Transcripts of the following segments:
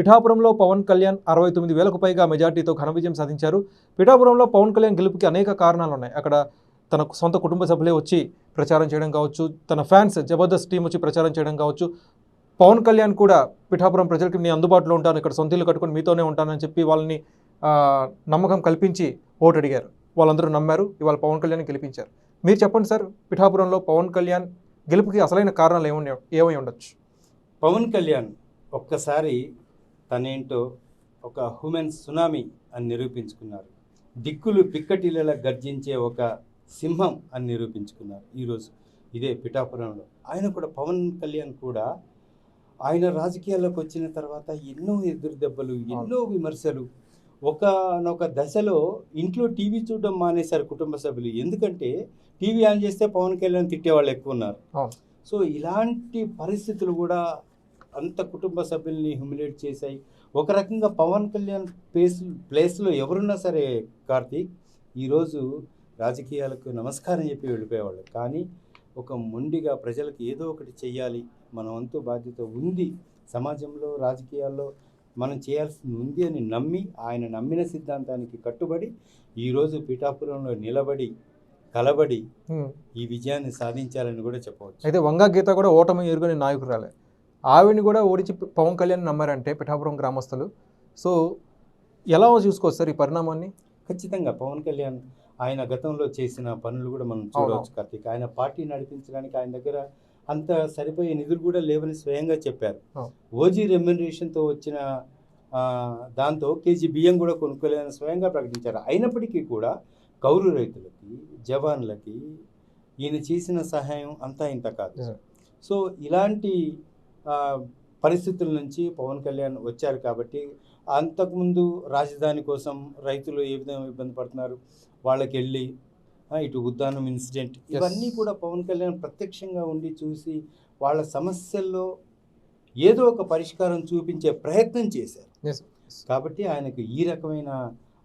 పిఠాపురంలో పవన్ కళ్యాణ్ అరవై తొమ్మిది వేలకు పైగా మెజార్టీతో ఘన విజయం సాధించారు. పిఠాపురంలో పవన్ కళ్యాణ్ గెలుపుకి అనేక కారణాలు ఉన్నాయి అక్కడ తన సొంత కుటుంబ సభ్యులే వచ్చి ప్రచారం చేయడం కావచ్చు తన ఫ్యాన్స్ జబర్దస్త్ టీం వచ్చి ప్రచారం చేయడం కావచ్చు. పవన్ కళ్యాణ్ కూడా పిఠాపురం ప్రజలకి నేను అందుబాటులో ఉంటాను ఇక్కడ సొంత ఇల్లు కట్టుకొని మీతోనే ఉంటానని చెప్పి వాళ్ళని నమ్మకం కల్పించి ఓటు అడిగారు. వాళ్ళందరూ నమ్మారు. ఇవాళ పవన్ కళ్యాణ్ గెలిపించారు. మీరు చెప్పండి సార్ పిఠాపురంలో పవన్ కళ్యాణ్ గెలుపుకి అసలైన కారణాలు ఏమై ఏమై ఉండొచ్చు? పవన్ కళ్యాణ్ ఒక్కసారి తనేంటో ఒక హ్యూమన్ సునామీ అని నిరూపించుకున్నారు. దిక్కులు పిక్కటిల్లలా గర్జించే ఒక సింహం అని నిరూపించుకున్నారు ఈరోజు ఇదే పిఠాపురంలో. ఆయన కూడా పవన్ కళ్యాణ్ కూడా ఆయన రాజకీయాల్లోకి వచ్చిన తర్వాత ఎన్నో ఎదురు దెబ్బలు ఎన్నో విమర్శలు. ఒకనొక దశలో ఇంట్లో టీవీ చూడడం మానేశారు కుటుంబ సభ్యులు. ఎందుకంటే టీవీ ఆన్ చేస్తే పవన్ కళ్యాణ్ తిట్టేవాళ్ళు ఎక్కువ ఉన్నారు. సో ఇలాంటి పరిస్థితులు కూడా అంత కుటుంబ సభ్యుల్ని హ్యూమిలేట్ చేశాయి. ఒక రకంగా పవన్ కళ్యాణ్ ప్లేస్ ప్లేస్లో ఎవరున్నా సరే కార్తీక్ ఈరోజు రాజకీయాలకు నమస్కారం చెప్పి వెళ్ళిపోయేవాళ్ళు. కానీ ఒక మొండిగా ప్రజలకు ఏదో ఒకటి చెయ్యాలి. మన వంతు బాధ్యత ఉంది. సమాజంలో రాజకీయాల్లో మనం చేయాల్సింది ఉంది అని నమ్మి ఆయన నమ్మిన సిద్ధాంతానికి కట్టుబడి ఈరోజు పిఠాపురంలో నిలబడి కలబడి. ఈ విజయాన్ని సాధించాలని కూడా చెప్పవచ్చు. అయితే వంగా గీత కూడా ఓటమి ఎరుగని నాయకురాలే. ఆవిడని కూడా ఓడించి పవన్ కళ్యాణ్ నమ్మారంటే పిఠాపురం గ్రామస్తులు. సో ఎలా చూసుకోవచ్చు సార్ ఈ పరిణామాన్ని? ఖచ్చితంగా పవన్ కళ్యాణ్ ఆయన గతంలో చేసిన పనులు కూడా మనం చూడవచ్చు కార్తీక్. ఆయన పార్టీ నడిపించడానికి ఆయన దగ్గర అంత సరిపోయే నిధులు కూడా లేవని స్వయంగా చెప్పారు. ఓజీ రెమ్యునరేషన్తో వచ్చిన దాంతో కేజీ బియ్యం కూడా కొనుక్కోలేదని స్వయంగా ప్రకటించారు. అయినప్పటికీ కూడా కౌలు రైతులకి జవాన్లకి ఈయన చేసిన సహాయం అంతా ఇంత కాదు. సో ఇలాంటి పరిస్థితుల నుంచి పవన్ కళ్యాణ్ వచ్చారు కాబట్టి అంతకుముందు రాజధాని కోసం రైతులు ఏ విధంగా ఇబ్బంది పడుతున్నారు? వాళ్ళకి వెళ్ళి ఇటు ఉద్దానం ఇన్సిడెంట్ ఇవన్నీ కూడా పవన్ కళ్యాణ్ ప్రత్యక్షంగా ఉండి చూసి వాళ్ళ సమస్యల్లో ఏదో ఒక పరిష్కారం చూపించే ప్రయత్నం చేశారు. కాబట్టి ఆయనకు ఈ రకమైన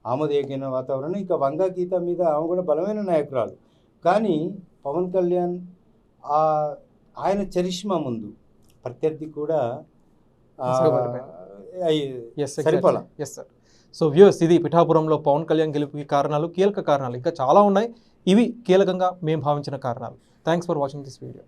ఆమోదయోగ్యమైన వాతావరణం ఇంకా వంగా గీత మీద ఆమె కూడా బలమైన నాయకురాలు. కానీ పవన్ కళ్యాణ్ ఆయన చరిష్మా ముందు ప్రత్యర్థి కూడా సరిపోలా. ఎస్ సార్ సో వ్యూస్ ఇది పిఠాపురంలో పవన్ కళ్యాణ్ గెలుపుకి కారణాలు కీలక కారణాలు. ఇంకా చాలా ఉన్నాయి. ఇవి కీలకంగా మేము భావించిన కారణాలు. Thanks for watching this video